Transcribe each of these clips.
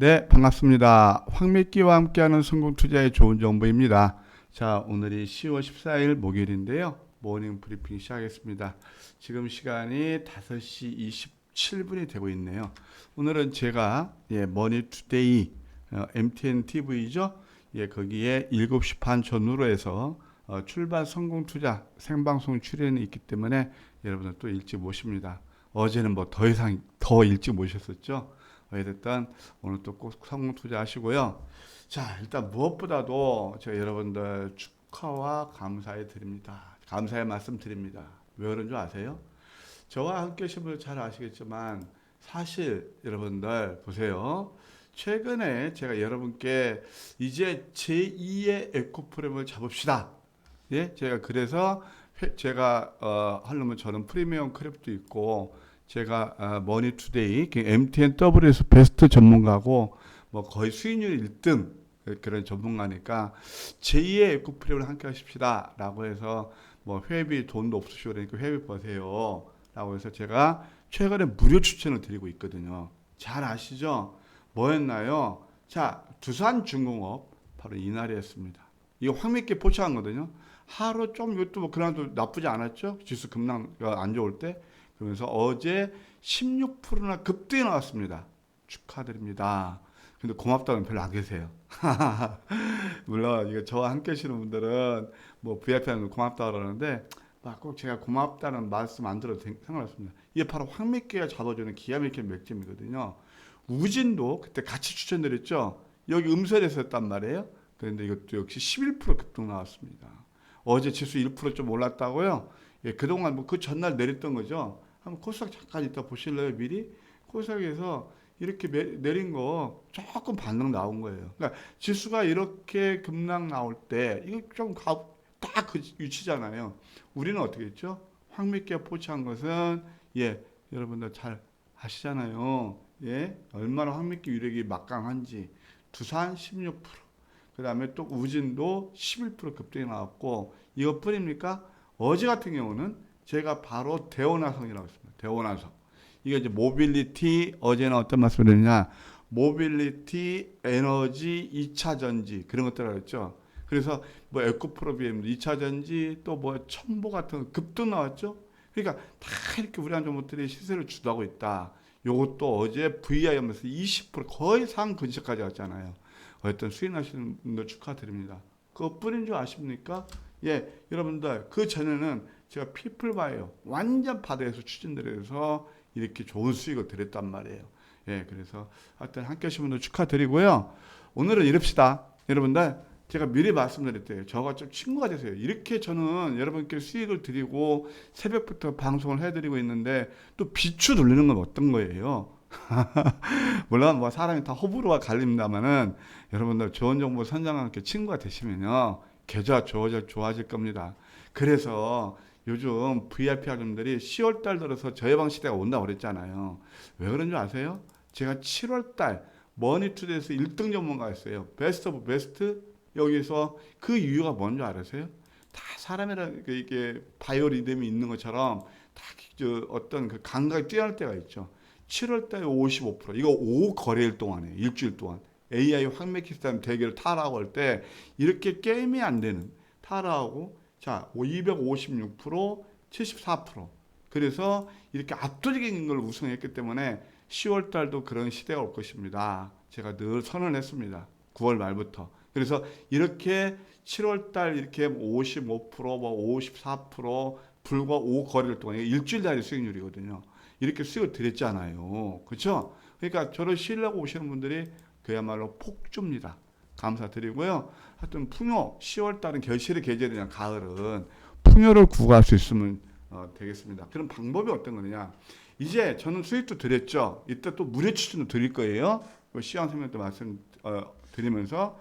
네, 반갑습니다. 황미끼와 함께하는 성공 투자의 좋은 정보입니다. 자, 오늘이 10월 14일 목요일인데요. 모닝 브리핑 시작하겠습니다. 지금 시간이 5시 27분이 되고 있네요. 오늘은 제가 예, 머니 투데이 어, MTN TV죠. 예, 거기에 7시 반 전후로 해서 어, 출발 성공 투자 생방송 출연이 있기 때문에 여러분들 또 일찍 모십니다. 어제는 뭐 더 이상 더 일찍 모셨었죠. 어쨌든 오늘 또 꼭 성공 투자하시고요. 자, 일단 무엇보다도 제가 여러분들 축하와 감사해 드립니다. 감사의 말씀 드립니다. 왜 그런 줄 아세요? 저와 함께 하신 분들 잘 아시겠지만 사실 여러분들 보세요. 최근에 제가 여러분께 이제 제2의 에코프레임을 잡읍시다. 예, 제가 그래서 회- 제가 어, 하려면 저는 프리미엄 크랩도 있고 제가 어, 머니투데이 그 MTNW에서 베스트 전문가고 뭐 거의 수익률 1등 그런 전문가니까 제2의 에코프레임을 함께 하십시다 라고 해서 뭐 회비 돈도 없으시고 그러니까 회비 버세요 라고 해서 제가 최근에 무료 추천을 드리고 있거든요. 잘 아시죠? 뭐였나요? 자, 두산중공업 바로 이날이었습니다. 이거 황미끼 포착한 거거든요. 하루 좀 이것도 뭐 그나도 나쁘지 않았죠. 지수 급락가 안 좋을 때. 그러면서 어제 16%나 급등이 나왔습니다. 축하드립니다. 근데 고맙다는 별로 안 계세요. 물론 이거 저와 함께 하시는 분들은 뭐 VIP하는 고맙다 그러는데 막꼭 제가 고맙다는 말씀 안 들어도 생- 상관없습니다. 이게 바로 황미끼가 잡아주는 기가 막힌 맥점이거든요. 우진도 그때 같이 추천드렸죠. 여기 음설에서 했단 말이에요. 그런데 이것도 역시 11% 급등 나왔습니다. 어제 지수 1%좀 올랐다고요? 예, 그동안 뭐 그 전날 내렸던 거죠. 한번 코스닥 잠깐 이따 보실래요, 미리? 코스닥에서 이렇게 매- 내린 거 조금 반등 나온 거예요. 그러니까 지수가 이렇게 급락 나올 때 이거 좀딱그 위치잖아요. 우리는 어떻게 했죠? 황미끼가 포착한 것은 예, 여러분들 잘 아시잖아요. 예, 얼마나 황미끼 유력이 막강한지 두산 16%, 그 다음에 또 우진도 11% 급등이 나왔고 이것뿐입니까? 어제 같은 경우는 제가 바로 대원화성이라고 했습니다. 대원화성. 이게 이제 모빌리티 어제는 어떤 말씀을 드렸냐? 모빌리티, 에너지, 2차 전지 그런 것들을 했죠. 그래서 뭐 에코프로비엠 2차 전지 또 뭐 첨보 같은 거 급등 나왔죠. 그러니까 다 이렇게 우리 한종목들이 시세를 주도하고 있다. 요것도 어제 VI 하면서 20% 거의 상 근처까지 왔잖아요. 어쨌든 수익 나시는 분들 축하드립니다. 그것뿐인 줄 아십니까? 예, 여러분들 그 전에는 제가 피플바이오 완전 바다에서 추진들여서 이렇게 좋은 수익을 드렸단 말이에요. 예, 그래서 하여튼 분들 축하드리고요. 오늘은 이럽시다. 여러분들 제가 미리 말씀드렸대요. 저가 좀 친구가 되세요. 이렇게 저는 여러분께 수익을 드리고 새벽부터 방송을 해드리고 있는데 또 비추 돌리는 건 어떤 거예요? 물론 뭐 사람이 다 호불호가 갈립니다만은 여러분들 좋은 정보 선정과 함께 친구가 되시면요 계좌 좋아질 좋아질 겁니다. 그래서 요즘 VIP 학생들이 10월 달 들어서 저해방 시대가 온다고 그랬잖아요. 왜 그런 줄 아세요? 제가 7월 달 머니투데이에서 1등 전문가였어요. 베스트 오브 베스트 여기서 그 이유가 뭔지 알아세요? 다 사람이라 그 이게 바이오 리듬이 있는 것처럼 다저 어떤 그 감각이 뛰어날 때가 있죠. 7월 달에 55% 이거 5 거래일 동안에 일주일 동안 AI 황맥키스탄 대결을 타라고 할 때 이렇게 게임이 안 되는 타라하고 자 256% 74% 그래서 이렇게 압도적인 걸 우승했기 때문에 10월 달도 그런 시대가 올 것입니다. 제가 늘 선언했습니다. 9월 말부터. 그래서 이렇게 7월 달 이렇게 55%뭐 54% 불과 5 거래일 동안 이게 일주일 단위 수익률이거든요. 이렇게 수익을 드렸잖아요. 그렇죠? 그러니까 저를 신뢰하고 오시는 분들이 그야말로 폭주입니다. 감사드리고요. 하여튼 풍요 10월 달은 결실의 계절이냐 가을은 풍요를 구할 수 있으면 어, 되겠습니다. 그럼 방법이 어떤 거냐? 이제 저는 수익도 드렸죠. 이때 또 무료 추천도 드릴 거예요. 그 시황 설명 때 말씀 어, 드리면서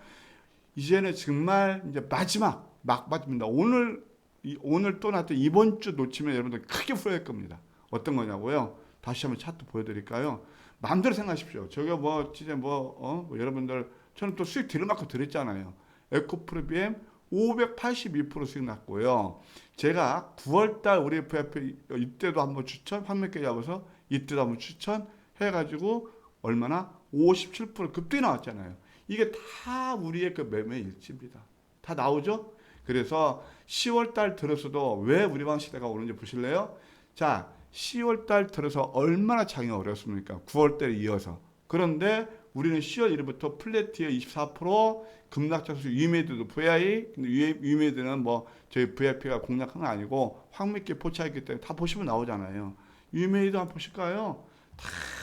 이제는 정말 이제 마지막 막바지입니다. 오늘 이, 오늘 또 나또 이번 주 놓치면 여러분들 크게 후회할 겁니다. 어떤 거냐고요? 다시 한번 차트 보여드릴까요? 마음대로 생각하십시오. 저게 뭐 진짜 뭐, 어? 뭐 여러분들 저는 또 수익 들을 만큼 드렸잖아요. 에코프리비엠 582% 수익 났고요. 제가 9월달 우리 FF 이때도 한번 추천, 판매께 잡아서 이때도 한번 추천 해가지고 얼마나 57% 급등이 나왔잖아요. 이게 다 우리의 그 매매 일치입니다. 다 나오죠? 그래서 10월 달 들어서도 왜 우리 방 시대가 오는지 보실래요? 자, 10월 달 들어서 얼마나 장이 어렵습니까? 9월 달 이어서. 그런데 우리는 10월 1일부터 플래티어 24% 급락자수 유메드도 VI 근데 유메드는 뭐 저희 VIP가 공략한 건 아니고 황미끼 포착했기 때문에 다 보시면 나오잖아요. 유메이드 한번 보실까요?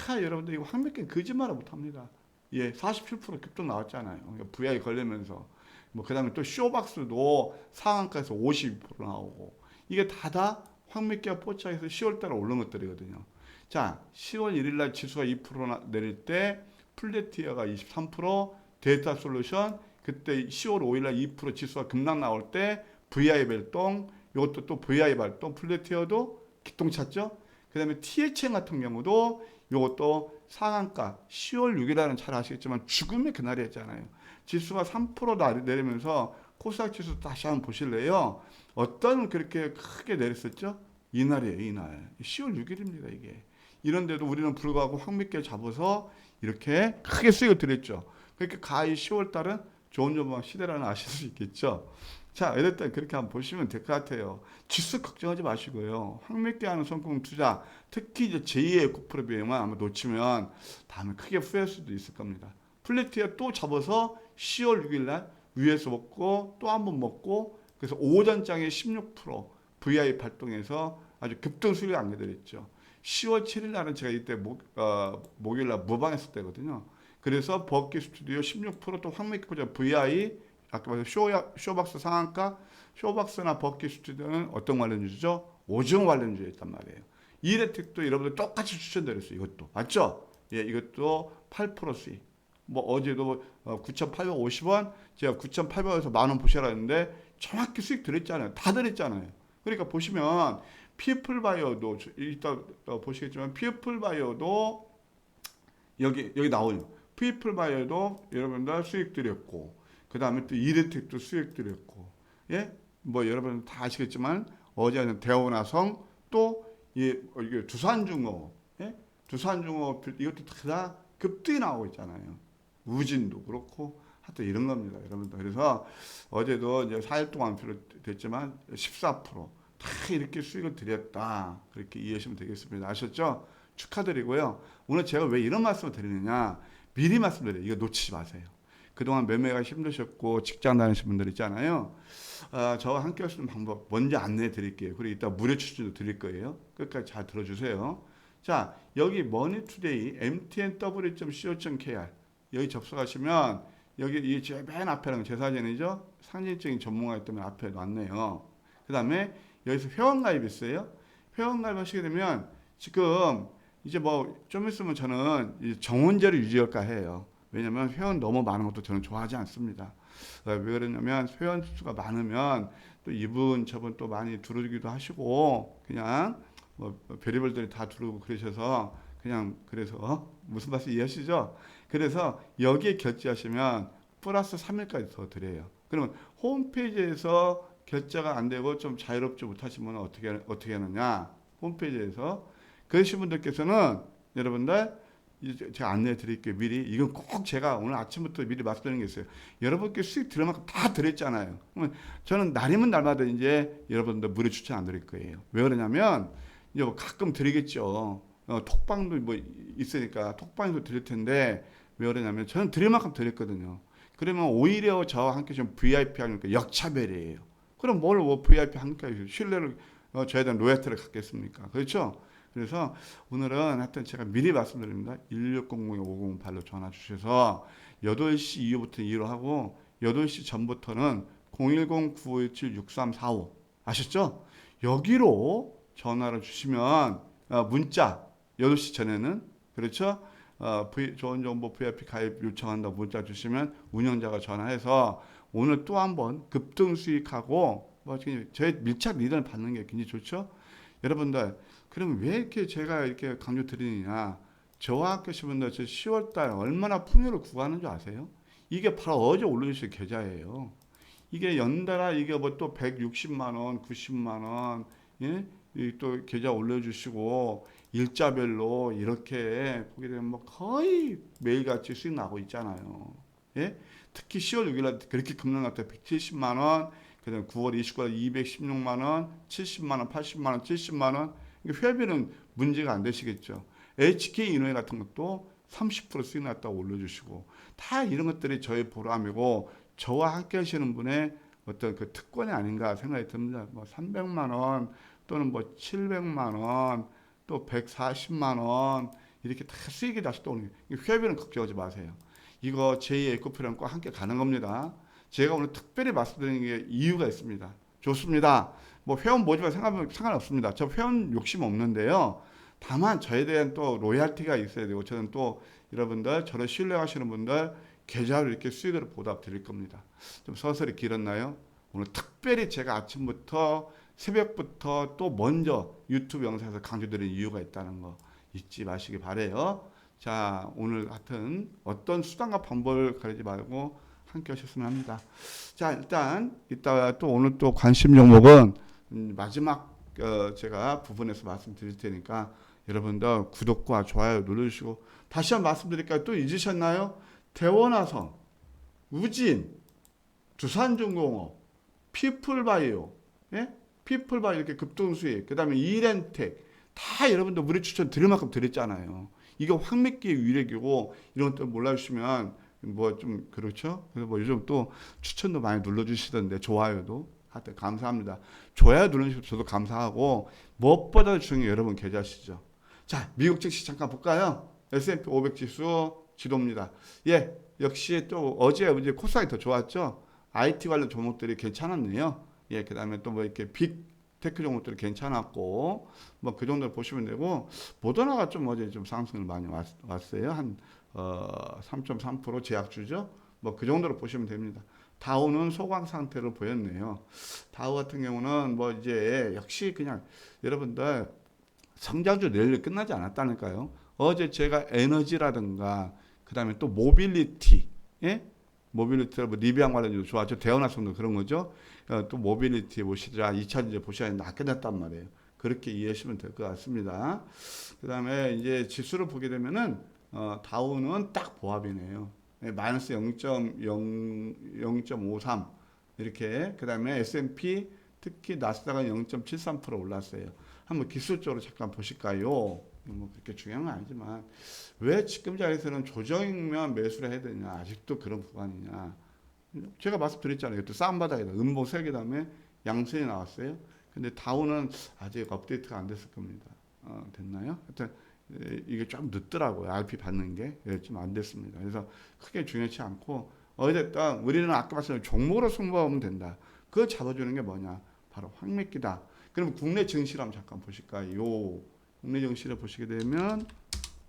다 여러분들 이거 황미끼 거짓말을 못합니다. 예, 47% 급등 나왔잖아요. 그러니까 VI 걸리면서 뭐 그다음에 또 쇼박스도 상한가에서 52% 나오고 이게 다다 황미끼와 포착해서 10월달에 오른 것들이거든요. 자, 10월 1일날 지수가 2% 나- 내릴 때 플래티어가 23%, 데이터 솔루션 그때 10월 5일날 2% 지수가 급락 나올 때 VI 발동, 이것도 또 VI 발동, 플래티어도 기똥 찼죠. 그 다음에 THM 같은 경우도 이것도 상한가 10월 6일날은 잘 아시겠지만 죽음의 그날이었잖아요. 지수가 3% 나- 내리면서 코스닥 지수 다시 한번 보실래요? 어떤 그렇게 크게 내렸었죠? 이날이에요, 이날. 10월 6일입니다, 이게. 이런데도 우리는 불구하고 황미끼 잡아서 이렇게 크게 수익을 드렸죠. 그러니까 가히 10월 달은 좋은 전망 시대라는 아실 수 있겠죠. 자, 때 그렇게 한번 보시면 될 것 같아요. 지수 걱정하지 마시고요. 황미끼 하는 성공 투자, 특히 이제 제2의 고프로 비용만 아마 놓치면 다음에 크게 후회할 수도 있을 겁니다. 플래티어 또 잡아서 10월 6일 날 위에서 먹고 또 한 번 먹고 그래서 오전장에 16% VI 발동해서 아주 급등 수익을 안겨드렸죠. 10월 7일 날은 제가 이때 목, 어, 목요일 날 무방했을 때거든요. 그래서 버키 스튜디오 16%또 황미끼 포자 VI 아까 말한 쇼 쇼박스 상한가 쇼박스나 버키 스튜디오는 어떤 관련주죠? 오징어 관련주였단 말이에요. 이레틱도 여러분들 똑같이 추천드렸어요. 이것도 맞죠? 예, 이것도 8% 수익. 뭐 어제도 어, 9,850원, 제가 9,800원에서 만 원 보셔라 했는데 정확히 수익 드렸잖아요. 다 드렸잖아요. 그러니까 보시면 피플 바이오도 저- 이따 어, 보시겠지만 피플 바이오도 여기 여기 나오죠. 피플 바이오도 여러분들 수익 드렸고 그 다음에 또 이레텍도 수익 드렸고 예, 뭐 여러분 다 아시겠지만 어제는 대원화성 또 이, 어, 이게 두산중어, 예, 두산중어 이것도 다 급등이 나오고 있잖아요. 우진도 그렇고 하여튼 이런 겁니다, 여러분들. 그래서 어제도 이제 4일 동안 비롯됐지만 14%다 이렇게 수익을 드렸다. 그렇게 이해하시면 되겠습니다. 아셨죠? 축하드리고요. 오늘 제가 왜 이런 말씀을 드리느냐? 미리 말씀드려요. 이거 놓치지 마세요. 그동안 매매가 힘드셨고 직장 다니신 분들 있잖아요. 아, 저와 함께 할 수 있는 방법 먼저 안내해 드릴게요. 그리고 이따 무료 추천도 드릴 거예요. 끝까지 잘 들어주세요. 자, 여기 머니투데이 mtnw.co.kr 여기 접속하시면 여기 이맨 앞에는 제 사진이죠. 상징적인 전문가이기 때문에 앞에 놨네요. 그 다음에 여기서 회원가입 있어요. 회원가입 하시게 되면 지금 이제 뭐 좀 있으면 저는 이 정원제를 유지할까 해요. 왜냐면 회원 너무 많은 것도 저는 좋아하지 않습니다. 어, 왜 그러냐면 회원 수가 많으면 또 이분 저분 또 많이 들어주기도 하시고 그냥 뭐 별의별들이 다 들어오고 그러셔서 그냥 그래서 어? 무슨 말씀 이해하시죠? 그래서 여기에 결제하시면 플러스 3일까지 더 드려요. 그러면 홈페이지에서 결제가 안 되고 좀 자유롭지 못하시면 어떻게 어떻게 하느냐? 홈페이지에서 그러신 분들께서는 여러분들 제가 안내해 드릴게요. 미리 이건 꼭 제가 오늘 아침부터 미리 말씀드리는 게 있어요. 여러분께 수익 들을 만큼 다 드렸잖아요. 그러면 저는 날이면 날마다 이제 여러분들 무료 추천 안 드릴 거예요. 왜 그러냐면 이제 뭐 가끔 드리겠죠. 어, 톡방도 뭐 있으니까 톡방에도 드릴 텐데 왜 그러냐면 저는 드릴 만큼 드렸거든요. 그러면 오히려 저와 함께 좀 VIP 하니까 역차별이에요. 그럼 뭘뭐 VIP 하니까 신뢰를 어, 저에 대한 로얄티를 갖겠습니까? 그렇죠? 그래서 오늘은 하여튼 제가 미리 말씀드립니다. 1600-5008로 전화 주셔서 8시 이후부터 일을 하고 8시 전부터는 010-9517-6345 아셨죠? 여기로 전화를 주시면 어, 문자 8시 전에는 그렇죠? 어, v, 좋은 정보 VIP 가입 요청한다고 문자 주시면 운영자가 전화해서 오늘 또 한 번 급등 수익하고 뭐 저희 밀착 리더를 받는 게 굉장히 좋죠. 여러분들 그럼 왜 이렇게 제가 이렇게 강조 드리느냐? 저와 학교 시분들 저 10월 달 얼마나 풍요를 구가하는 줄 아세요? 이게 바로 어제 올려주신 계좌예요. 이게 연달아 이게 뭐 또 160만 원, 90만 원, 예? 이또 계좌 올려주시고 일자별로 이렇게 보게 되면 뭐 거의 매일같이 수익 나고 있잖아요. 예? 특히 10월 6일 날 그렇게 급락 났다 170만 원, 그다음 9월 29일 216만 원, 70만 원, 80만 원, 70만 원. 이게 회비는 문제가 안 되시겠죠. HK 인후회 같은 것도 30% 수익 났다고 올려주시고 다 이런 것들이 저의 보람이고 저와 함께 하시는 분의 어떤 그 특권이 아닌가 생각이 듭니다. 뭐 300만 원 또는 뭐 700만 원 또 140만 원 이렇게 다 수익이 다시 또 오는 게 회비는 걱정하지 마세요. 이거 제2의 에코프랑과 함께 가는 겁니다. 제가 오늘 특별히 말씀드리는 게 이유가 있습니다. 좋습니다. 뭐 회원 모집에 상관, 상관없습니다. 저 회원 욕심 없는데요. 다만 저에 대한 또 로얄티가 있어야 되고 저는 또 여러분들 저를 신뢰하시는 분들 계좌로 이렇게 수익을 보답 드릴 겁니다. 좀 서서히 길었나요? 오늘 특별히 제가 아침부터 새벽부터 또 먼저 유튜브 영상에서 강조드린 이유가 있다는 거 잊지 마시기 바래요. 자 오늘 같은 어떤 수단과 방법을 가리지 말고 함께 하셨으면 합니다. 자 일단 이따 또 오늘 또 관심 종목은 음, 마지막 어, 제가 부분에서 말씀드릴 테니까 여러분들 구독과 좋아요 눌러주시고 다시 한번 말씀드릴까요? 또 잊으셨나요? 대원화성, 우진, 두산중공업, 피플바이오, 예? 피플바이오 이렇게 급등수익, 그 다음에 이렌텍 다 여러분들 무료 추천 드릴 만큼 드렸잖아요. 이거 황미끼의 위력이고 이런 것들 몰라주시면 뭐 좀 그렇죠? 그래서 뭐 요즘 또 추천도 많이 눌러주시던데 좋아요도 하여튼 감사합니다. 좋아요 눌러주셔서 저도 감사하고 무엇보다 중요한 여러분 계좌시죠. 자 미국 증시 잠깐 볼까요? S&P 500 지수 지도입니다. 예, 역시 또 어제 이제 코스닥이 더 좋았죠. IT 관련 종목들이 괜찮았네요. 예, 그다음에 또 뭐 이렇게 빅 테크 종목들이 괜찮았고 뭐 그 정도 보시면 되고 모더나가 좀 어제 좀 상승을 많이 왔, 왔어요. 한 어, 3.3% 제약주죠. 뭐 그 정도로 보시면 됩니다. 다우는 소강 상태로 보였네요. 다우 같은 경우는 뭐 이제 역시 그냥 여러분들 성장주 내일 끝나지 않았다니까요. 어제 제가 에너지라든가 그다음에 또 모빌리티, 예? 모빌리티 뭐 리비안 관련주 좋았죠. 대원화성도 그런 거죠. 어, 또 모빌리티 보시자 2차전지 보시자 됐단 말이에요. 그렇게 이해하시면 될 것 같습니다. 그 다음에 이제 지수를 보게 되면은 어, 다우는 딱 보합이네요. 예, 마이너스 0.0.53 이렇게 그 다음에 S&P 특히 나스닥은 0.73% 올랐어요. 한번 기술적으로 잠깐 보실까요? 뭐 그렇게 중요한 건 아니지만 왜 지금 자리에서는 조정이면 매수를 해야 되냐? 아직도 그런 구간이냐? 제가 말씀드렸잖아요. 또 싸움 바닥이다. 음봉 세개 다음에 양선이 나왔어요. 근데 다우는 아직 업데이트가 안 됐을 겁니다. 어, 됐나요? 하여튼 에, 이게 좀 늦더라고요. RP 받는 게 좀 안 됐습니다. 그래서 크게 중요치 않고 어쨌든 우리는 아까 말씀드린 종목으로 승부하면 된다. 그거 잡아주는 게 뭐냐? 바로 황맥기다. 그럼 국내 증시를 한번 잠깐 보실까요? 국내 증시를 보시게 되면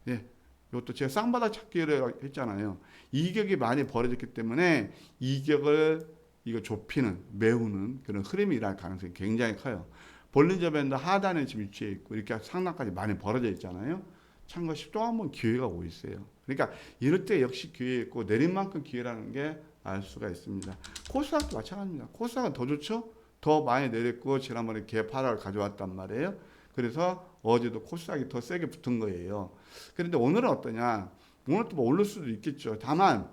예, 이것도 제가 쌍바닥 찾기를 했잖아요. 이격이 많이 벌어졌기 때문에 이격을 이거 좁히는 메우는 그런 흐름이 일어날 가능성이 굉장히 커요. 볼린저 밴드 하단에 지금 위치해 있고 이렇게 상단까지 많이 벌어져 있잖아요. 참고시 또 한 번 기회가 오고 있어요. 그러니까 이럴 때 역시 기회 있고 내린 만큼 기회라는 게 알 수가 있습니다. 코스닥도 마찬가지입니다. 코스닥은 더 좋죠? 더 많이 내렸고 지난번에 개파를 가져왔단 말이에요. 그래서 어제도 코스닥이 더 세게 붙은 거예요. 그런데 오늘은 어떠냐? 오늘 또뭐 오를 수도 있겠죠. 다만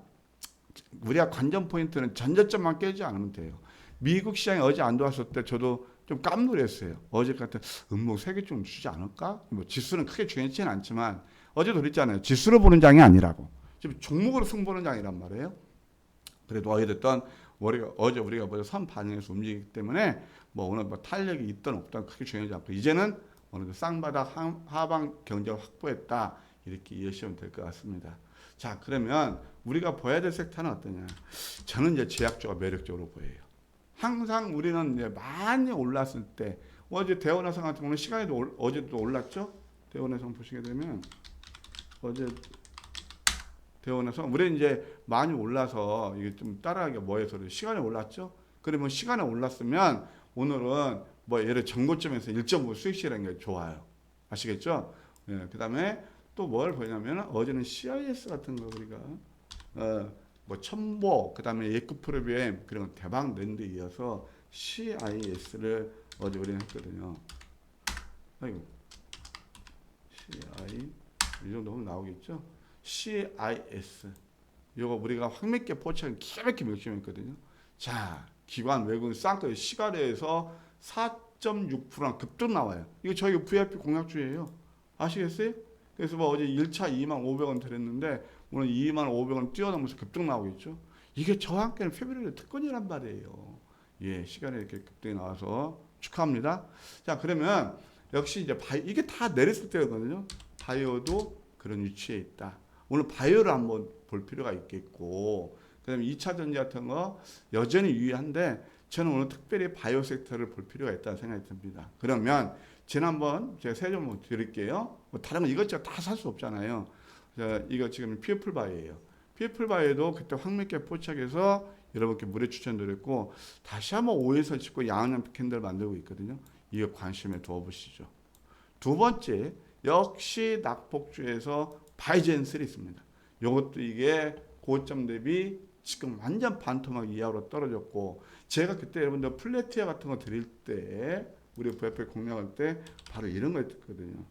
우리가 관전 포인트는 전저점만 깨지 않으면 돼요. 미국 시장이 어제 안 좋았을 때 저도 좀 깜놀했어요. 어제 같은 음목 세개 좀 주지 않을까? 뭐 지수는 크게 중요치는 않지만 어제도 그랬잖아요. 지수로 보는 장이 아니라고. 지금 종목으로 승부하는 장이란 말이에요. 그래도 어찌됐든 우리가 어제 우리가 먼저 선 반영해서 움직이기 때문에 뭐 오늘 뭐 탄력이 있든 없든 크게 중요하지 않고 이제는 어느 정도 쌍바닥 하- 하방 경제를 확보했다 이렇게 이해하시면 될 것 같습니다. 자 그러면 우리가 봐야 될 섹터는 어떠냐? 저는 이제 제약주가 매력적으로 보여요. 항상 우리는 이제 많이 올랐을 때 어제 대원화성 같은 경우는 시간에도 올, 어제도 올랐죠? 대원화성 보시게 되면 어제 대원화성 우리 이제 많이 올라서 이게 좀 따라하기가 뭐해서. 시간에 올랐죠? 그러면 시간에 올랐으면 오늘은 뭐 예를 전고점에서 1.5 수익시라는 게 좋아요. 아시겠죠? 예, 그 다음에 또 뭘 보냐면 어제는 CIS 같은 거 우리가 어 뭐 첨보 그 다음에 예크 프로비엠 그런 거 대박 낸데 이어서 CIS를 어제 우리는 했거든요. 아이고 CI 이 정도면 나오겠죠. CIS 이거 우리가 황맥계 포착은 기가 막히게 맥심했거든요. 자 기관 외국인 쌍꺼 시가리에서 4.6%랑 급등 나와요. 이거 저희 VIP 공약주예요. 아시겠어요? 그래서 뭐 어제 1차 2만 500원 드렸는데 오늘 2만 500원 뛰어넘어서 급등 나오겠죠. 이게 저와 함께는 페브리얼 특권이란 말이에요. 예, 시간에 이렇게 급등이 나와서 축하합니다. 자, 그러면 역시 이제 바이, 이게 다 내렸을 때거든요. 바이오도 그런 위치에 있다. 오늘 바이오를 한번 볼 필요가 있겠고, 그다음에 2차 전지 같은 거 여전히 유의한데 저는 오늘 특별히 바이오 섹터를 볼 필요가 있다는 생각이 듭니다. 그러면 지난번 제가 세점 드릴게요. 뭐 다른 거 이것저것 다 살 수 없잖아요. 자, 이거 지금 피어풀 바이예요. 피어풀 바이도 그때 황맥계 포착해서 여러분께 무료 추천드렸고 다시 한번 오해서 짓고 양념 캔들 만들고 있거든요. 이거 관심에 두어보시죠. 두 번째 역시 낙폭주에서 바이젠슬이 있습니다. 이것도 이게 고점 대비 지금 완전 반토막 이하로 떨어졌고 제가 그때 여러분들 플래티아 같은 거 드릴 때 우리 VF 공략할 때 바로 이런 거 했거든요.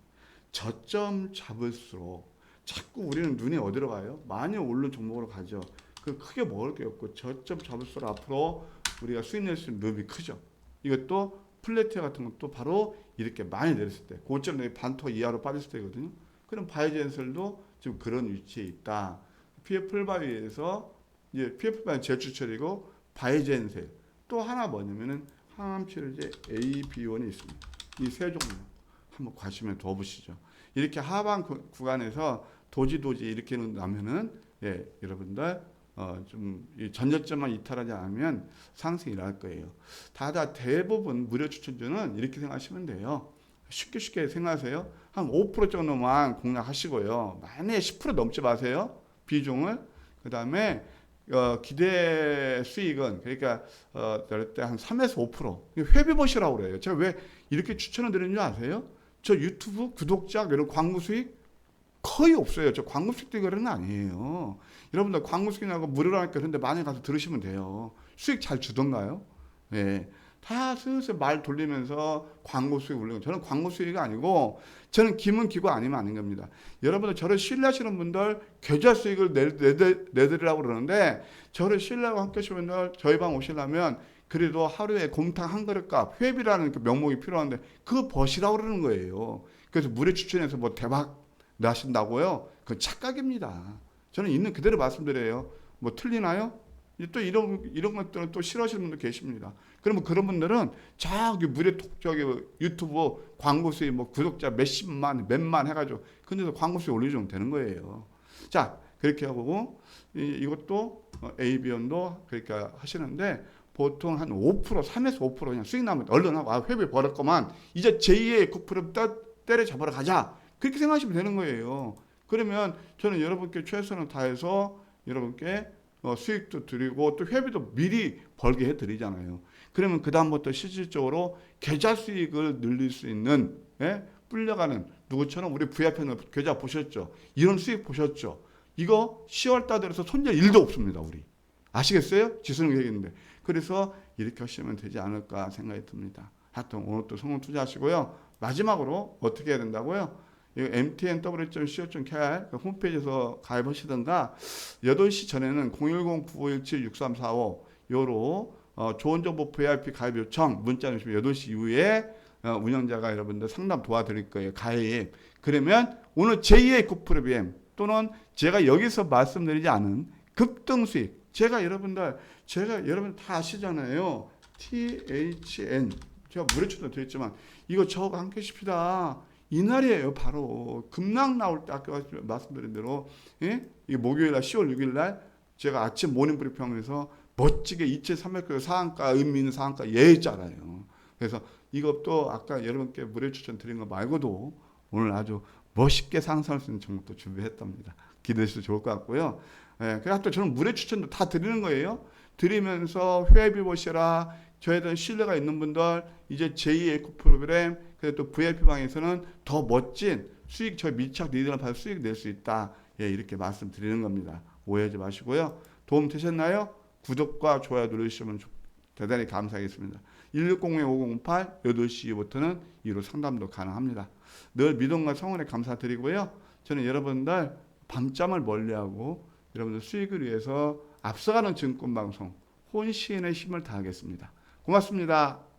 저점 잡을수록 자꾸 우리는 눈이 어디로 가요? 많이 오른 종목으로 가죠. 그 크게 먹을 게 없고 저점 잡을수록 앞으로 우리가 수익 낼 수 있는 룸이 크죠. 이것도 플래티아 같은 것도 바로 이렇게 많이 내렸을 때 고점 내에 반토 이하로 빠졌을 때거든요. 그럼 바이젠설도 지금 그런 위치에 있다. PF 바이에서 이제 PF 바이 재추철이고 바이젠셀 또 하나 뭐냐면은 항암치료제 AB원이 있습니다. 이 세 종목 한번 관심에 둬보시죠. 이렇게 하방 구, 구간에서 도지도지 이렇게 나면은 예 여러분들 어좀이 전저점만 이탈하지 않으면 상승이 날 거예요. 다다 대부분 무료 추천주는 이렇게 생각하시면 돼요. 쉽게 쉽게 생각하세요. 한 5% 정도만 공략하시고요. 만약에 10% 넘지 마세요. 비중을. 그 다음에 어, 기대 수익은 그러니까 어, 때한 3에서 5% 이거 회비 보시라고 그래요. 제가 왜 이렇게 추천을 드리는 줄 아세요? 저 유튜브 구독자 이런 광고 수익 거의 없어요. 저 광고 수익 대결은 아니에요. 여러분들 광고 수익이라고 무료로 하니까 그런데 많이 가서 들으시면 돼요. 수익 잘 주던가요? 네. 다 슬슬 말 돌리면서 광고 수익 올리고 저는 광고 수익이 아니고 저는 김은 기고 아니면 아닌 겁니다. 여러분들 저를 신뢰하시는 분들 계좌 수익을 내드리라고 그러는데 저를 신뢰하고 함께 하시는 분들 저희 방 오시려면 그래도 하루에 곰탕 한 그릇 값 회비라는 그 명목이 필요한데 그거 버시라고 그러는 거예요. 그래서 물에 추천해서 뭐 대박 나신다고요? 그건 착각입니다. 저는 있는 그대로 말씀드려요. 뭐 틀리나요? 또 이런 이런 것들은 또 싫어하시는 분들 계십니다. 그러면 그런 분들은 저기 무료 톡 저기 유튜브 광고 수익 뭐 구독자 몇십만 몇만 해가지고 근데도 광고 수익 올려주면 되는 거예요. 자 그렇게 하고 이, 이것도 어, ABion도 그렇게 하시는데 보통 한 5% 3에서 5% 그냥 수익 나면 얼른 하고 아 회비 벌었구만 이제 제2의 쿠프를 때려 잡으러 가자 그렇게 생각하시면 되는 거예요. 그러면 저는 여러분께 최선을 다해서 여러분께 어, 수익도 드리고 또 회비도 미리 벌게 해드리잖아요. 그러면 그 다음부터 실질적으로 계좌 수익을 늘릴 수 있는 예? 불려가는 누구처럼 우리 VIP는 계좌 보셨죠? 이런 수익 보셨죠? 이거 10월 달 들어서 손절 일도 없습니다. 우리 아시겠어요? 지수는 얘기했는데 그래서 이렇게 하시면 되지 않을까 생각이 듭니다. 하여튼 오늘 또 성공 투자하시고요. 마지막으로 어떻게 해야 된다고요? 이 mtnw.co.kr 그 홈페이지에서 가입하시든가 8시 전에는 010-9517-6345 요로 어, 좋은 정보 VIP 가입 요청 문자 주시면 8시 이후에 어, 운영자가 여러분들 상담 도와드릴 거예요. 가입. 그러면 오늘 제2의 쿠프레비엠 또는 제가 여기서 말씀드리지 않은 급등 수익 제가 여러분들 제가 여러분 다 아시잖아요. THN 제가 무료추도 드렸지만 이거 저하고 함께 십시다. 이날이에요. 바로 급락 나올 때 아까 말씀드린 대로 예? 이게 목요일 날 10월 6일 날 제가 아침 모닝 브리핑에서 멋지게 2,300개 상한가 의미 있는 상한가 예했잖아요. 그래서 이것도 아까 여러분께 무료 추천 드린 거 말고도 오늘 아주 멋있게 상승할 수 있는 종목도 준비했답니다. 기대해 주셔도 좋을 것 같고요. 예, 그래서 또 저는 무료 추천도 다 드리는 거예요. 드리면서 회비 보시라 저에 대한 신뢰가 있는 분들 이제 제2 에코 프로그램 그리고 또 VIP 방에서는 더 멋진 수익 저 밀착 리드를 받아 수익 낼 수 있다. 예, 이렇게 말씀드리는 겁니다. 오해하지 마시고요. 도움 되셨나요? 구독과 좋아요 누르시면 대단히 감사하겠습니다. 1602-5008 8시부터는 이로 상담도 가능합니다. 늘 믿음과 성원에 감사드리고요. 저는 여러분들 밤잠을 멀리하고 여러분들 수익을 위해서 앞서가는 증권방송 혼신의 힘을 다하겠습니다. 고맙습니다.